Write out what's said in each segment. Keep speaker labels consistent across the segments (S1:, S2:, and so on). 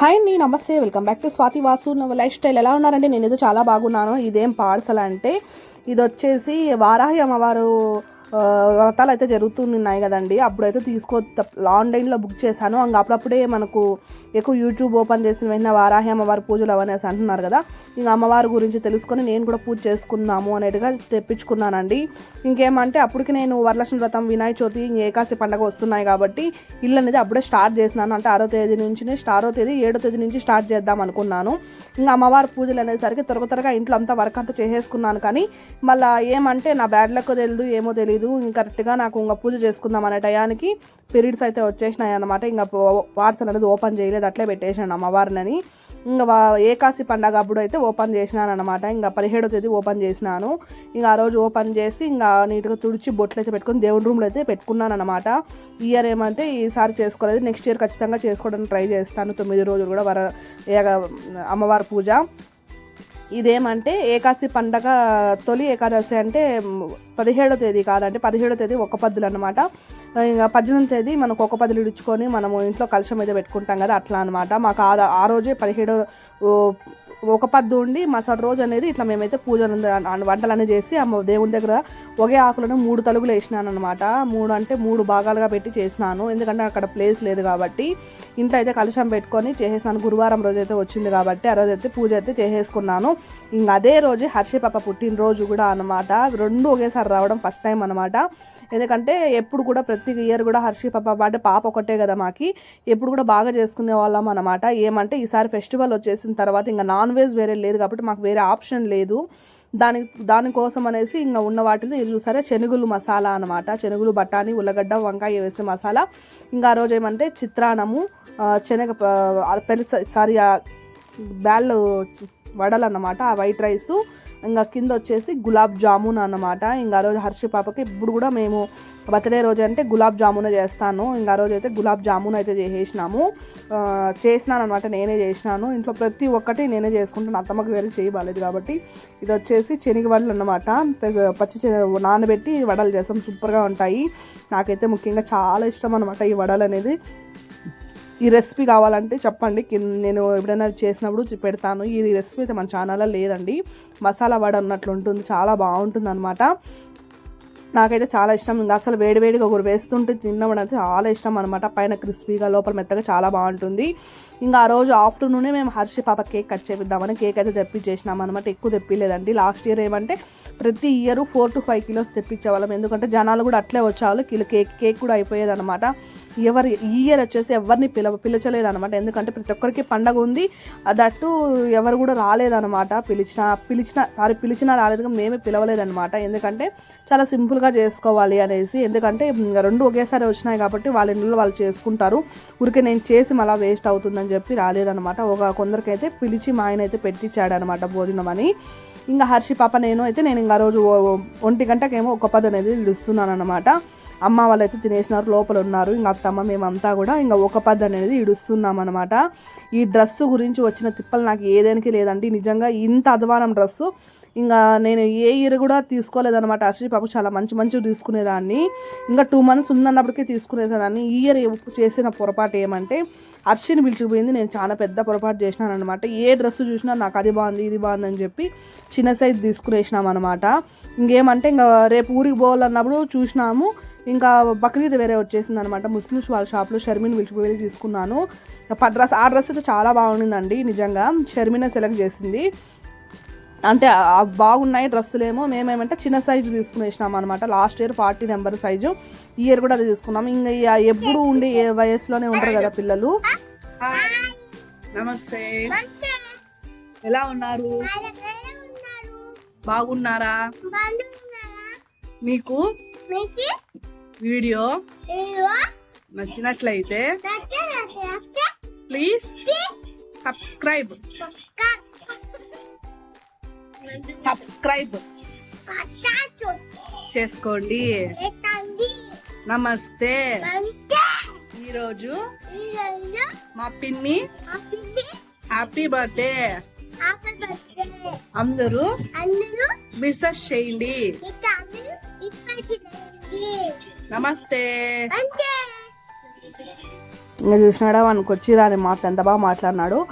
S1: Hi అండి. నమస్తే. Welcome back to Swathi Vasu lifestyle ఎలా ఉన్నారండి? ఇది చాలా బాగున్నాను. ఇదేం పార్సల్ అంటే ఇది వచ్చేసి వారాహి అమ్మవారు వ్రతాలు అయితే జరుగుతున్నాయి కదండి. అప్పుడైతే తీసుకో ఆన్లైన్లో బుక్ చేశాను. ఇంకా అప్పుడప్పుడే మనకు ఎక్కువ యూట్యూబ్ ఓపెన్ చేసిన వెంటనే వారాహి అమ్మవారి పూజలు అవనేసి అంటున్నారు కదా. ఇంకా అమ్మవారి గురించి తెలుసుకొని నేను కూడా పూజ చేసుకుందాము అనేట్టుగా తెప్పించుకున్నానండి. ఇంకేమంటే అప్పటికి నేను వరలక్ష్మి వ్రతం వినాయక చవితి ఏకాశి పండగ వస్తున్నాయి కాబట్టి ఇల్లు అనేది అప్పుడే స్టార్ట్ చేసినాను. అంటే ఆరో తేదీ నుంచి ఆరో తేదీ ఏడో తేదీ నుంచి స్టార్ట్ చేద్దాం అనుకున్నాను. ఇంకా అమ్మవారి పూజలు అనేసరికి త్వర త్వరగా ఇంట్లో అంతా వర్క్ అంతా చేసేసుకున్నాను. కానీ మళ్ళీ ఏమంటే నా బ్యాడ్ లక్ తెలియదు ఏమో తెలియదు ఇంకా కరెక్ట్గా నాకు ఇంకా పూజ చేసుకుందాం అనే టయానికి పీరియడ్స్ అయితే వచ్చేసినాయి అనమాట ఇంకా పార్సల్ అనేది ఓపెన్ చేయలేదు. అట్లే పెట్టేసాను అమ్మవారిని ఇంకా ఏకాశి పండగ అప్పుడు అయితే ఓపెన్ చేసినాను అనమాట ఇంకా పదిహేడో తేదీ ఓపెన్ చేసినాను. ఇంకా ఆ రోజు ఓపెన్ చేసి ఇంకా నీట్గా తుడిచి బొట్లు అయితే పెట్టుకొని దేవుని రూమ్లో అయితే పెట్టుకున్నాను అనమాట ఇయర్ ఏమంటే ఈసారి చేసుకోలేదు. నెక్స్ట్ ఇయర్ ఖచ్చితంగా చేసుకోవడానికి ట్రై చేస్తాను. తొమ్మిది రోజులు కూడా వర అమ్మవారి పూజ. ఇదేమంటే ఏకాశి పండగ తొలి ఏకాదశి అంటే పదిహేడో తేదీ కాదంటే పదిహేడో తేదీ ఒక పద్దులు అనమాట ఇంకా పద్దెనిమిది తేదీ మనకు ఒక పదులు ఇడుచుకొని మనము ఇంట్లో కలశం మీద పెట్టుకుంటాం కదా అట్లా అనమాట మాకు ఆ ఆ రోజే పదిహేడో ఒక పద్దు ఉండి మరుసటి రోజు అనేది ఇట్లా మేమైతే పూజ అనేది చేసి అమ్మ దేవుని దగ్గర ఒకే ఆకులను మూడు తలుగులు వేసినాను అనమాట మూడు అంటే మూడు భాగాలుగా పెట్టి చేసినాను. ఎందుకంటే అక్కడ ప్లేస్ లేదు కాబట్టి ఇంట్లో అయితే కలుషం పెట్టుకొని చేసేసాను. గురువారం రోజు అయితే వచ్చింది కాబట్టి ఆ రోజు అయితే పూజ అయితే చేసేసుకున్నాను. ఇంకా అదే రోజు హర్షి పాప పుట్టినరోజు కూడా అనమాట రెండు ఒకేసారి రావడం ఫస్ట్ టైం అనమాట ఎందుకంటే ఎప్పుడు కూడా ప్రతి ఇయర్ కూడా హర్షి పాప అంటే పాప ఒకటే కదా మాకి. ఎప్పుడు కూడా బాగా చేసుకునే వాళ్ళం అనమాట ఏమంటే ఈసారి ఫెస్టివల్ వచ్చేసిన తర్వాత ఇంకా నాన్ వెజ్ వేరే లేదు కాబట్టి మాకు వేరే ఆప్షన్ లేదు. దాని దానికోసం అనేసి ఇంకా ఉన్న వాటిలో ఇది చూసారా? శనుగులు మసాలా అనమాట శనుగులు బఠానీ ఉల్లగడ్డ వంకాయ వేసే మసాలా. ఇంకా ఆ రోజు ఏమంటే చిత్రాన్నము శనగ ప- సారీ బ్యాళ్ళు వడలు అన్నమాట. ఆ వైట్ రైసు ఇంకా కింద వచ్చేసి గులాబ్ జామున్ అన్నమాట. ఇంకా రోజు హర్షి పాపకి ఇప్పుడు కూడా మేము బర్త్డే రోజు అంటే గులాబ్ జామునే చేస్తాను. ఇంకా రోజు అయితే గులాబ్ జామున్ అయితే చేసేసినాము. చేసినాను అనమాట నేనే చేసినాను. ఇంట్లో ప్రతి ఒక్కటి నేనే చేసుకుంటాను. అత్తమ్మకి వేరే చేయబాలేదు కాబట్టి ఇది వచ్చేసి శనగ వడలు అన్నమాట. పచ్చి నానబెట్టి వడలు చేస్తాం. సూపర్గా ఉంటాయి. నాకైతే ముఖ్యంగా చాలా ఇష్టం అనమాట ఈ వడలు అనేది. ఈ రెసిపీ కావాలంటే చెప్పండి. నేను ఎప్పుడైనా చేసినప్పుడు పెడతాను. ఈ రెసిపీ అయితే మన ఛానల్లో లేదండి. మసాలా వడ ఉన్నట్లు ఉంటుంది. చాలా బాగుంటుంది అనమాట నాకైతే చాలా ఇష్టం. ఇంకా అసలు వేడివేడిగా ఒకరు వేస్తుంటే తినడం అయితే చాలా ఇష్టం అనమాట పైన క్రిస్పీగా లోపల మెత్తగా చాలా బాగుంటుంది. ఇంకా ఆ రోజు ఆఫ్టర్నూనే మేము హర్షి పాప కేక్ కట్ చేపిద్దామని కేక్ అయితే తెప్పించేసినాం అనమాట ఎక్కువ తెప్పిలేదండి. లాస్ట్ ఇయర్ ఏమంటే ప్రతి year four to five kilos తెప్పించేవాళ్ళం ఎందుకంటే జనాలు కూడా అట్లే వచ్చేవాళ్ళు కిలో కేక్ కేక్ కూడా అయిపోయేది అనమాట ఎవరు ఈ ఇయర్ వచ్చేసి ఎవరిని పిల పిలిచలేదు అనమాట ఎందుకంటే ప్రతి ఒక్కరికి పండగ ఉంది. దట్టు ఎవరు కూడా రాలేదన్నమాట. పిలిచిన పిలిచిన సారీ పిలిచినా రాలేదు కానీ మేమే పిలవలేదన్నమాట. ఎందుకంటే చాలా సింపుల్గా చేసుకోవాలి అనేసి. ఎందుకంటే రెండు ఒకేసారి వచ్చినాయి కాబట్టి వాళ్ళ ఇంట్లో వాళ్ళు చేసుకుంటారు. ఊరికే నేను చేసి మళ్ళీ వేస్ట్ అవుతుందని చెప్పి రాలేదన్నమాట. ఒక కొందరికైతే పిలిచి మా ఆయన అయితే పెట్టించాడనమాట భోజనం అని. ఇంకా హర్షి పాప నేను అయితే నేను ఇంకా రోజు ఒంటి గంటకేమో ఒక పది అనేది ఇడుస్తున్నాను అనమాట అమ్మ వాళ్ళైతే తినేసినారు లోపల ఉన్నారు. ఇంకా అత్తమ్మ మేమంతా కూడా ఇంకా ఒక పది అనేది ఇడుస్తున్నాం అనమాట ఈ డ్రెస్సు గురించి వచ్చిన తిప్పలు నాకు ఏదేనికి లేదండి. నిజంగా ఇంత అధ్వానం డ్రెస్సు. ఇంకా నేను ఏ ఇయర్ కూడా తీసుకోలేదనమాట అశ్రీ పాప చాలా మంచి మంచివి తీసుకునేదాన్ని. ఇంకా టూ మంత్స్ ఉందన్నప్పటికీ తీసుకునేదాన్ని. ఈ ఇయర్ చేసిన పొరపాటు ఏమంటే అర్షిని పిలిచిపోయింది నేను చాలా పెద్ద పొరపాటు చేసినాను అనమాట ఏ డ్రెస్ చూసినా నాకు అది బాగుంది ఇది బాగుంది అని చెప్పి చిన్న సైజ్ తీసుకునేసినాం అనమాట ఇంకేమంటే ఇంకా రేపు ఊరికి పోవాలన్నప్పుడు చూసినాము. ఇంకా బక్రీద్ వేరే వచ్చేసింది అనమాట ముస్లిమ్స్ వాళ్ళ షాప్లో షర్మిని పిలిచిపోయి తీసుకున్నాను. డ్రెస్ ఆ డ్రెస్ అయితే చాలా బాగుండిందండి. నిజంగా షర్మినే సెలెక్ట్ చేసింది. అంటే బాగున్నాయి డ్రెస్సులేమో. మేమేమంటే చిన్న సైజు తీసుకునేసినాం అనమాట last year forty number size. ఈ ఇయర్ కూడా అది తీసుకున్నాం. ఇంకా ఇక ఎప్పుడు ఉండి ఏ వయసులోనే ఉంటారు కదా పిల్లలు. నమస్తే. ఎలా ఉన్నారు? బాగున్నారా? మీకు వీడియో నచ్చినట్లయితే ప్లీజ్ సబ్స్క్రైబ్. సబ్స్క్రైబ్ చేసుకోండి. నమస్తే. ఈరోజు మా పిన్ని హ్యాపీ బర్త్డే. అందరూ
S2: అందరూ
S1: విసెస్ చేయండి. నమస్తే. ఇంకా చూసినాడా? వానికి వచ్చి రాని మాట ఎంత బాగా మాట్లాడినాడు.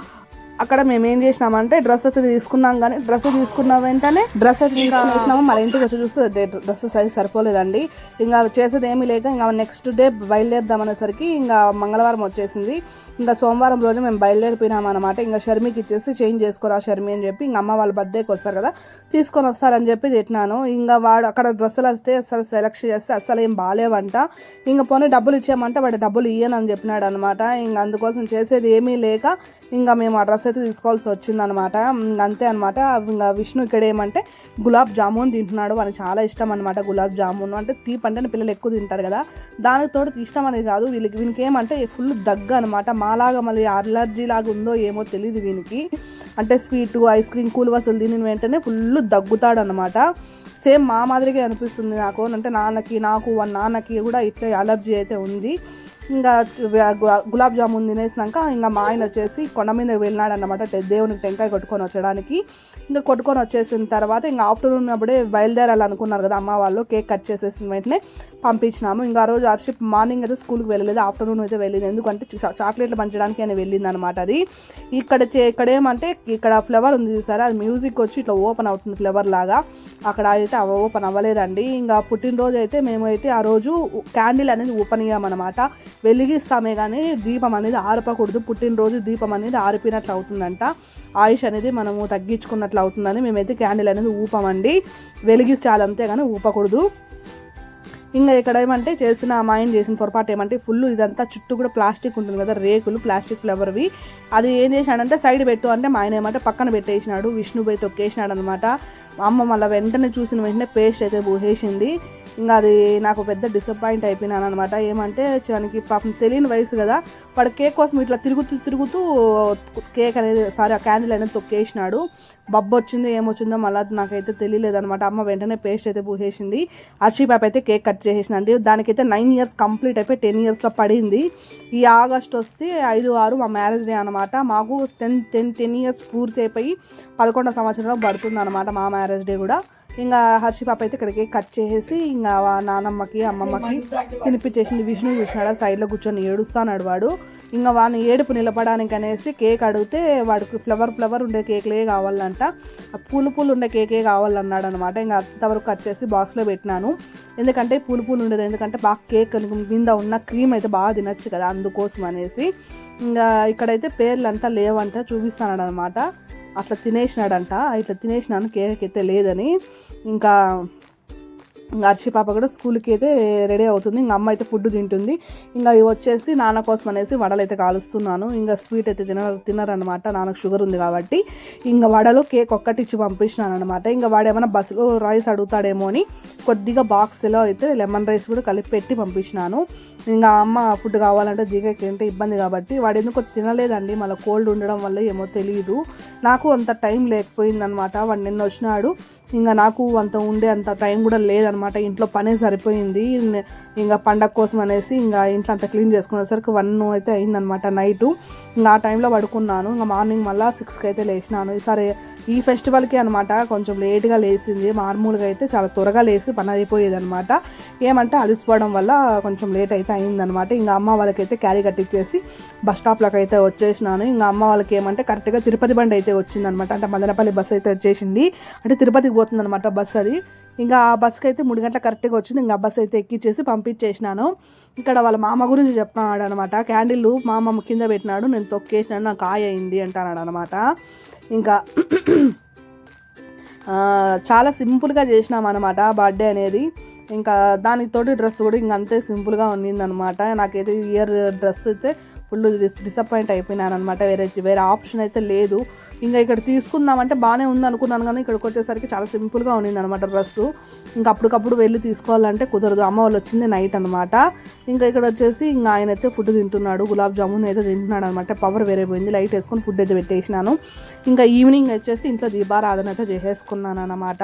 S1: అక్కడ మేము ఏం చేసినామంటే డ్రెస్ అయితే తీసుకున్నాం కానీ డ్రెస్ తీసుకున్న వెంటనే డ్రెస్ అయితే తీసుకునేసినాము మళ్ళీ ఇంటికి వచ్చి చూస్తే డ్రెస్ సైజ్ సరిపోలేదండి. ఇంకా చేసేది ఏమీ లేక ఇంకా నెక్స్ట్ డే బయలుదేరుదాం అనేసరికి ఇంకా మంగళవారం వచ్చేసింది. ఇంకా సోమవారం రోజు మేము బయలుదేరిపోయినాం అనమాట ఇంకా షర్మికి ఇచ్చేసి చేంజ్ చేసుకోరా షర్మి అని చెప్పి ఇంకా అమ్మ వాళ్ళ బర్త్డేకి వస్తారు కదా తీసుకొని వస్తారని చెప్పి తిట్టినాను. ఇంకా వాడు అక్కడ డ్రెస్సులు వస్తే అసలు సెలెక్ట్ చేస్తే అసలు ఏం బాగాలేవంట. ఇంకా పోనీ డబ్బులు ఇచ్చామంటే వాడు డబ్బులు ఇయ్యనని చెప్పినాడు అనమాట ఇంకా అందుకోసం చేసేది ఏమీ లేక ఇంకా మేము ఆ డ్రెస్ అయితే తీసుకోవాల్సి వచ్చిందనమాట. అంతే అనమాట ఇంకా విష్ణు ఇక్కడ ఏమంటే గులాబ్ జామున్ తింటున్నాడు. వాళ్ళకి చాలా ఇష్టం అనమాట గులాబ్ జామున్. అంటే తీపి అంటే పిల్లలు ఎక్కువ తింటారు కదా. దానికి తోడు ఇష్టం అనేది కాదు. వీళ్ళకి వీనికి ఏమంటే ఫుల్ దగ్గు అనమాట మాలాగా మళ్ళీ అలర్జీ లాగా ఉందో ఏమో తెలియదు వీనికి. అంటే స్వీటు ఐస్ క్రీమ్ కూల్ వసలు తిని వెంటనే ఫుల్ దగ్గుతాడు అనమాట సేమ్ మా మాదిరిగా అనిపిస్తుంది నాకు. అంటే నాన్నకి నాకు వాళ్ళ నాన్నకి కూడా ఇట్లా అలర్జీ అయితే ఉంది. ఇంకా గులాబ్ జామున్ తినేసినాక ఇంకా మా ఆయన వచ్చేసి కొండ మీద వెళ్ళినాడు అనమాట దేవునికి టెంకాయ కొట్టుకొని వచ్చడానికి. ఇంకా కొట్టుకొని వచ్చేసిన తర్వాత ఇంకా ఆఫ్టర్నూన్ అప్పుడే బయలుదేరాలనుకున్నారు కదా అమ్మ వాళ్ళు. కేక్ కట్ చేసేసిన వెంటనే పంపించినాము. ఇంకా ఆ రోజు హర్షిప్ మార్నింగ్ అయితే స్కూల్కి వెళ్ళలేదు ఆఫ్టర్నూన్ అయితే వెళ్ళింది. ఎందుకంటే చాక్లెట్లు పంచడానికి అని వెళ్ళింది అనమాట అది. ఇక్కడ ఇక్కడ ఏమంటే ఇక్కడ ఫ్లవర్ ఉంది చూసారా? అది మ్యూజిక్ వచ్చి ఇట్లా ఓపెన్ అవుతుంది ఫ్లవర్ లాగా. అక్కడ అయితే ఓపెన్ అవ్వలేదండి. ఇంకా పుట్టినరోజు అయితే మేమైతే ఆ రోజు క్యాండిల్ అనేది ఓపెన్ అయ్యామన్నమాట. వెలిగిస్తామే కానీ దీపం అనేది ఆరపకూడదు. పుట్టినరోజు దీపం అనేది ఆరిపోయినట్లు అవుతుందంట ఆయుష్ అనేది మనము తగ్గించుకున్నట్లు అవుతుందని మేమైతే క్యాండిల్ అనేది ఊపమండి. వెలిగించాలి అంతే కానీ ఊపకూడదు. ఇంకా ఇక్కడ ఏమంటే చేసిన మా ఆయన చేసిన పొరపాటు ఏమంటే ఫుల్ ఇదంతా చుట్టూ కూడా ప్లాస్టిక్ ఉంటుంది కదా రేకులు ప్లాస్టిక్ ఫ్లవర్వి. అది ఏం చేసినాడంటే సైడ్ పెట్టు అంటే మా ఆయన ఏమంటే పక్కన పెట్టేసినాడు విష్ణు పోయి తొక్కేసినాడు అనమాట అమ్మ మళ్ళీ వెంటనే చూసిన వెంటనే పేస్ట్ అయితే పోసేసింది. ఇంకా అది నాకు పెద్ద డిసప్పాయింట్ అయిపోయినాను అనమాట ఏమంటే దానికి పాపం తెలియని వయసు కదా వాడు కేక్ కోసం ఇట్లా తిరుగుతూ తిరుగుతూ కేక్ అనేది సారీ ఆ క్యాండిల్ అనేది తొక్కేసినాడు. బబ్బు వచ్చిందో ఏమొచ్చిందో మళ్ళీ నాకైతే తెలియలేదు అనమాట అమ్మ వెంటనే పేస్ట్ అయితే పూసేసింది. అర్షి పాప అయితే కేక్ కట్ చేసేసిందండి. దానికైతే నైన్ ఇయర్స్ కంప్లీట్ అయిపోయి టెన్ ఇయర్స్లో పడింది. ఈ ఆగస్ట్ వస్తే ఐదు ఆరు మా మ్యారేజ్ డే అనమాట మాకు టెన్ టెన్ టెన్ ఇయర్స్ పూర్తి అయిపోయి పదకొండో సంవత్సరంలో పడుతుంది అనమాట మా మ్యారేజ్ డే కూడా. ఇంకా హర్షి పాప అయితే ఇక్కడికి కట్ చేసేసి ఇంకా నానమ్మకి అమ్మమ్మకి తినిపించేసింది. విష్ణు చూసినాడు? సైడ్లో కూర్చొని ఏడుస్తాడు వాడు. ఇంకా వాడిని ఏడుపు నిలబడానికి అనేసి కేక్ అడిగితే వాడికి ఫ్లవర్ ఫ్లవర్ ఉండే కేక్లే కావాలంట. పూలు పూలు ఉండే కేకే కావాలన్నాడు అనమాట ఇంకా అంతవరకు కట్ చేసి బాక్స్లో పెట్టినాను. ఎందుకంటే పూలు పూలు ఉండేది. ఎందుకంటే బాగా కేక్ కింద ఉన్న క్రీమ్ అయితే బాగా తినచ్చు కదా అందుకోసం అనేసి. ఇంకా ఇక్కడైతే పేర్లు అంతా లేవంట చూపిస్తాడనమాట అట్లా తినేసినాడంట. ఇట్లా తినేసినాను కేక్ అయితే లేదని. ఇంకా ఇంకా హర్షి పాప కూడా స్కూల్కి అయితే రెడీ అవుతుంది. ఇంకా అమ్మ అయితే ఫుడ్ తింటుంది. ఇంకా ఇవి వచ్చేసి నాన్న కోసం అనేసి వడలు అయితే కాలుస్తున్నాను. ఇంకా స్వీట్ అయితే తిన తినరనమాట నాన్నకు షుగర్ ఉంది కాబట్టి. ఇంకా వడలు కేక్ ఒక్కటి ఇచ్చి పంపించినాను అనమాట ఇంకా వాడు ఏమైనా బస్సులో రైస్ అడుగుతాడేమో అని కొద్దిగా బాక్స్లో అయితే లెమన్ రైస్ కూడా కలిపి పెట్టి పంపించినాను. ఇంకా అమ్మ ఫుడ్ కావాలంటే దిగకి ఇబ్బంది కాబట్టి వాడు ఎందుకు తినలేదండి. మళ్ళీ కోల్డ్ ఉండడం వల్ల ఏమో తెలియదు నాకు అంత టైం లేకపోయిందనమాట వాడు నిన్న వచ్చినాడు. ఇంకా నాకు అంత ఉండే అంత టైం కూడా లేదనమాట ఇంట్లో పనే సరిపోయింది. ఇంకా పండగ కోసం అనేసి ఇంకా ఇంట్లో అంత క్లీన్ చేసుకునేసరికి వన్ అయితే అయిందనమాట నైటు. ఇంకా ఆ టైంలో పడుకున్నాను. ఇంకా మార్నింగ్ మళ్ళీ సిక్స్కి అయితే లేచినాను. ఈసారి ఈ ఫెస్టివల్కి అనమాట కొంచెం లేట్గా లేచింది. మామూలుగా అయితే చాలా త్వరగా లేచి పని అయిపోయేది అనమాట ఏమంటే అలసిపోవడం వల్ల కొంచెం లేట్ అయితే అయిందనమాట ఇంకా అమ్మ వాళ్ళకైతే క్యారీ కట్టించేసి బస్ స్టాప్లోకి అయితే వచ్చేసినాను. ఇంకా అమ్మ వాళ్ళకి ఏమంటే కరెక్ట్గా తిరుపతి బండి అయితే వచ్చిందనమాట అంటే మదనపల్లి బస్ అయితే వచ్చేసింది. అంటే తిరుపతికి పోతుందనమాట బస్ అది. ఇంకా ఆ బస్కి అయితే మూడు గంటల కరెక్ట్గా వచ్చింది. ఇంకా బస్సు బస్ అయితే ఎక్కిచ్చేసి పంపించేసినాను. ఇక్కడ వాళ్ళ మామ గురించి చెప్తున్నాడు అనమాట క్యాండిల్ మా అమ్మమ్మ కింద పెట్టినాడు. నేను తొక్కేసినాను. నాకు కాయ అయింది అంటున్నాడు అనమాట ఇంకా చాలా సింపుల్గా చేసినాం అనమాట బర్త్డే అనేది. ఇంకా దానితోటి డ్రెస్ కూడా ఇంక అంతే సింపుల్గా ఉన్నిందనమాట నాకైతే ఇయర్ డ్రెస్ అయితే ఫుల్ డిస్ డిసప్పాయింట్ అయిపోయినాను అనమాట వేరే వేరే ఆప్షన్ అయితే లేదు. ఇంకా ఇక్కడ తీసుకుందామంటే బాగానే ఉంది అనుకున్నాను కానీ ఇక్కడికి వచ్చేసరికి చాలా సింపుల్గా ఉండింది అనమాట డ్రెస్సు. ఇంకా అప్పటికప్పుడు వెళ్ళి తీసుకోవాలంటే కుదరదు. అమ్మ వాళ్ళు వచ్చింది నైట్ అనమాట ఇంకా ఇక్కడ వచ్చేసి ఇంకా ఆయన అయితే ఫుడ్ తింటున్నాడు. గులాబ్ జామున్ అయితే తింటున్నాడు అనమాట పవర్ వేరే పోయింది. లైట్ వేసుకొని ఫుడ్ అయితే పెట్టేసినాను. ఇంకా ఈవినింగ్ వచ్చేసి ఇంట్లో దీపారాధన అయితే చేసేసుకున్నాను అనమాట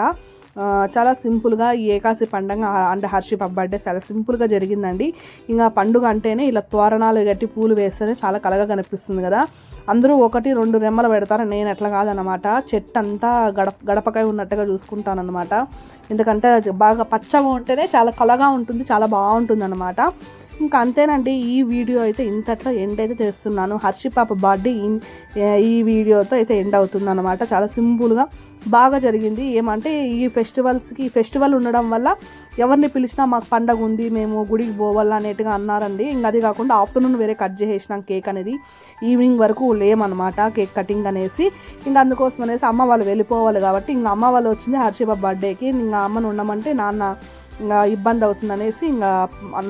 S1: చాలా సింపుల్గా ఈ ఏకాశి పండగ అంటే హర్షి బర్త్డే చాలా సింపుల్గా జరిగిందండి. ఇంకా పండుగ అంటేనే ఇలా తోరణాలు గట్టి పూలు వేస్తేనే చాలా కలగా కనిపిస్తుంది కదా. అందరూ ఒకటి రెండు రెమ్మలు పెడతారు. నేను ఎట్లా కాదనమాట చెట్టు అంతా గడప గడపకాయ ఉన్నట్టుగా చూసుకుంటానన్నమాట. ఎందుకంటే బాగా పచ్చగా ఉంటేనే చాలా కలగా ఉంటుంది చాలా బాగుంటుంది అనమాట ఇంకా అంతేనండి ఈ వీడియో అయితే ఇంతట్లో ఎండ్ అయితే చేస్తున్నాను. హర్షి పాప బర్త్డే ఈ వీడియోతో అయితే ఎండ్ అవుతుంది అనమాట చాలా సింపుల్గా బాగా జరిగింది. ఏమంటే ఈ ఫెస్టివల్స్కి ఫెస్టివల్ ఉండడం వల్ల ఎవరిని పిలిచినా మాకు పండగ ఉంది మేము గుడికి పోవాలా అనేట్టుగా అన్నారండి. ఇంకా అది కాకుండా ఆఫ్టర్నూన్ వేరే కట్ చేసేసినాం కేక్ అనేది. ఈవినింగ్ వరకు లేమనమాట కేక్ కటింగ్ అనేసి. ఇంకా అందుకోసం అనేసి అమ్మ వాళ్ళు వెళ్ళిపోవాలి కాబట్టి ఇంకా అమ్మ వాళ్ళు వచ్చింది హర్షిబాబు బర్త్డేకి. ఇంకా అమ్మను ఉండమంటే నాన్న ఇంకా ఇబ్బంది అవుతుంది అనేసి ఇంకా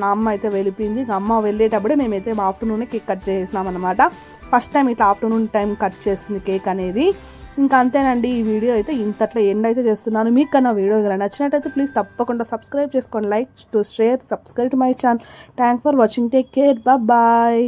S1: నా అమ్మ అయితే వెళ్ళిపోయింది. ఇంకా అమ్మ వెళ్ళేటప్పుడే మేమైతే మా ఆఫ్టర్నూనే కేక్ కట్ చేసినాం అనమాట ఫస్ట్ టైం ఇట్లా ఆఫ్టర్నూన్ టైం కట్ చేసింది కేక్ అనేది. ఇంకా అంతేనండి ఈ వీడియో అయితే ఇంతట్లో ఎండ్ అయితే చేస్తున్నాను. మీకు కన్నా వీడియో కనుక నచ్చినట్టయితే ప్లీజ్ తప్పకుండా సబ్స్క్రైబ్ చేసుకోండి. Like to share subscribe to my channel thank for watching take care bye